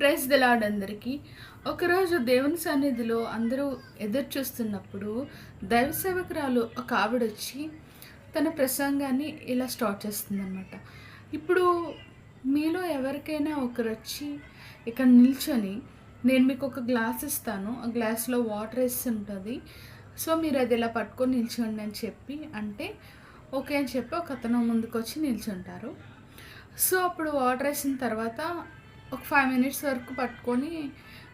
Praise దిలాడ్ అందరికీ. ఒకరోజు దేవుని సన్నిధిలో అందరూ ఎదురు చూస్తున్నప్పుడు దైవ సేవకురాలు ఒక ఆవిడ వచ్చి తన ప్రసంగాన్ని ఇలా స్టార్ట్ చేస్తుందన్నమాట. ఇప్పుడు మీలో ఎవరికైనా ఒకరు వచ్చి ఇక్కడ నిల్చొని నేను మీకు ఒక గ్లాస్ ఇస్తాను. ఆ గ్లాస్లో వాటర్ వేసి ఉంటుంది. సో మీరు అది ఇలా పట్టుకొని నిల్చోండి అని చెప్పి అంటే ఓకే అని చెప్పి ఒక అతను ముందుకు వచ్చి నిల్చుంటారు. సో అప్పుడు వాటర్ వేసిన తర్వాత ఒక ఫైవ్ మినిట్స్ వరకు పట్టుకొని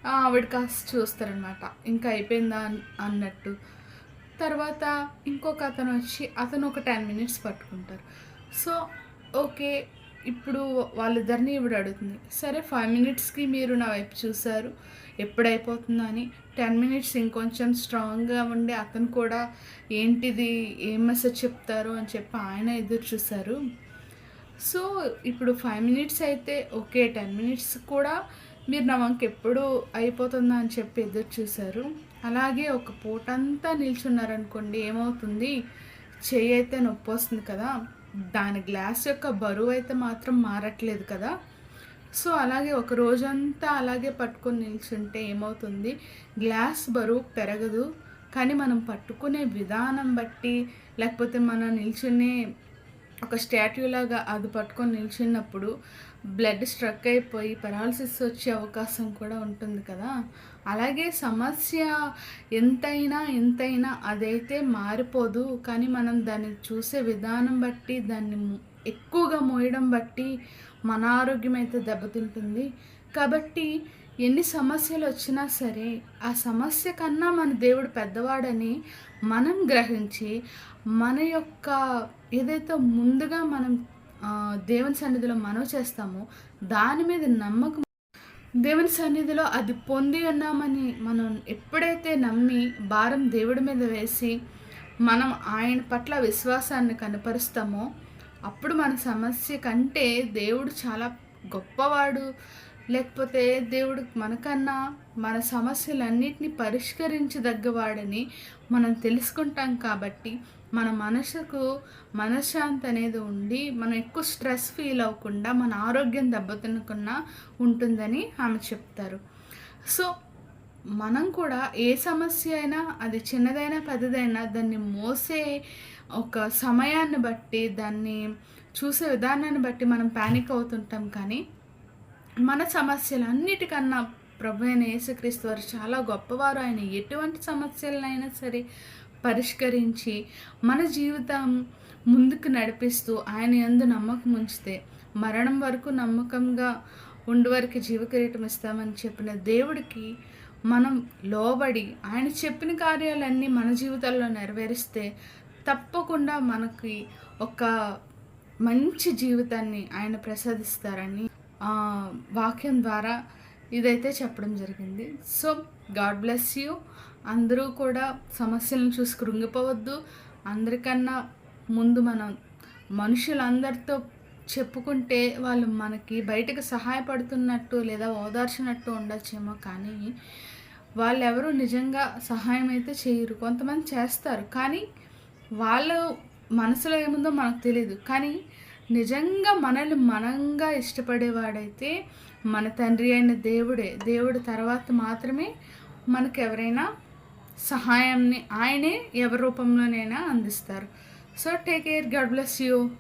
ఆవిడ కాస్త చూస్తారనమాట ఇంకా అయిపోయిందా అన్నట్టు. తర్వాత ఇంకొక అతను వచ్చి అతను ఒక టెన్ మినిట్స్ పట్టుకుంటారు. సో ఓకే ఇప్పుడు వాళ్ళిద్దరిని ఇవిడ అడుగుతుంది. సరే ఫైవ్ మినిట్స్కి మీరు నా వైపు చూశారు ఎప్పుడు టెన్ మినిట్స్ ఇంకొంచెం స్ట్రాంగ్గా ఉండి అతను కూడా ఏంటిది ఏం మెసేజ్ చెప్తారు అని చెప్పి ఆయన ఎదురు చూశారు. సో ఇప్పుడు ఫైవ్ మినిట్స్ అయితే ఓకే టెన్ మినిట్స్ కూడా మీరు నా వంక ఎప్పుడు అయిపోతుందా అని చెప్పి ఎదురు చూశారు. అలాగే ఒక పూటంతా నిల్చున్నారనుకోండి ఏమవుతుంది? చెయ్యి అయితే నొప్పి వస్తుంది కదా. దాని గ్లాస్ యొక్క బరువు అయితే మాత్రం మారట్లేదు కదా. సో అలాగే ఒక రోజంతా అలాగే పట్టుకొని నిల్చుంటే ఏమవుతుంది? గ్లాస్ బరువు పెరగదు. కానీ మనం పట్టుకునే విధానం బట్టి లేకపోతే మనం నిల్చునే ఒక స్టాట్యూ లాగా అది పట్టుకొని నిల్చున్నప్పుడు బ్లడ్ స్ట్రక్ అయిపోయి పెరాలసిస్ వచ్చే అవకాశం కూడా ఉంటుంది కదా. అలాగే సమస్య ఎంతైనా ఎంతైనా అదైతే మారిపోదు. కానీ మనం దాన్ని చూసే విధానం బట్టి దాన్ని ఎక్కువగా మోయడం బట్టి మన ఆరోగ్యం అయితే దెబ్బతింటుంది. కాబట్టి ఎన్ని సమస్యలు వచ్చినా సరే ఆ సమస్య కన్నా మన దేవుడు పెద్దవాడని మనం గ్రహించి మన యొక్క ఏదైతే ముందుగా మనం దేవుని సన్నిధిలో మనవి చేస్తామో దాని మీద నమ్మకం. దేవుని సన్నిధిలో అది పొంది ఉన్నామని మనం ఎప్పుడైతే నమ్మి భారం దేవుడి మీద వేసి మనం ఆయన పట్ల విశ్వాసాన్ని కనపరుస్తామో అప్పుడు మన సమస్య కంటే దేవుడు చాలా గొప్పవాడు. లేకపోతే దేవుడు మనకన్నా మన సమస్యలన్నిటిని పరిష్కరించదగ్గవాడని మనం తెలుసుకుంటాం కాబట్టి మన మనసుకు మనశ్శాంతి అనేది ఉండి మనం ఎక్కువ స్ట్రెస్ ఫీల్ అవ్వకుండా మన ఆరోగ్యం దెబ్బతినకుండా ఉంటుందని ఆమె చెప్తారు. సో మనం కూడా ఏ సమస్య అయినా అది చిన్నదైనా పెద్దదైనా దాన్ని మోసే ఒక సమయాన్ని బట్టి దాన్ని చూసే విధానాన్ని బట్టి మనం ప్యానిక్ అవుతుంటాం కానీ మన సమస్యలన్నిటికన్నా ప్రభు అయిన యేసుక్రీస్తు వారు చాలా గొప్పవారు. ఆయన ఎటువంటి సమస్యలనైనా సరే పరిష్కరించి మన జీవితం ముందుకు నడిపిస్తూ ఆయన ఎందు నమ్మకం ఉంచితే మరణం వరకు నమ్మకంగా ఉండి వరకు జీవకిరీటం ఇస్తామని చెప్పిన దేవుడికి మనం లోబడి ఆయన చెప్పిన కార్యాలన్నీ మన జీవితాల్లో నెరవేరిస్తే తప్పకుండా మనకి ఒక మంచి జీవితాన్ని ఆయన ప్రసాదిస్తారని వాక్యం ద్వారా ఇదైతే చెప్పడం జరిగింది. So God bless you. అందరూ కూడా సమస్యలను చూసి కృంగిపోవద్దు. అందరికన్నా ముందు మనం మనుషులందరితో చెప్పుకుంటే వాళ్ళు మనకి బయటకు సహాయపడుతున్నట్టు లేదా ఓదార్చినట్టు ఉండొచ్చేమో కానీ వాళ్ళెవరూ నిజంగా సహాయం అయితే చేయరు. కొంతమంది చేస్తారు. కానీ వాళ్ళు మనసులో ఏముందో మనకు తెలియదు కానీ నిజంగా మనల్ని మనంగా ఇష్టపడేవాడైతే మన తండ్రి అయిన దేవుడే. దేవుడు తర్వాత మాత్రమే మనకు ఎవరైనా సహాయాన్ని ఆయనే ఎవరి రూపంలోనైనా అందిస్తారు. So take care God bless you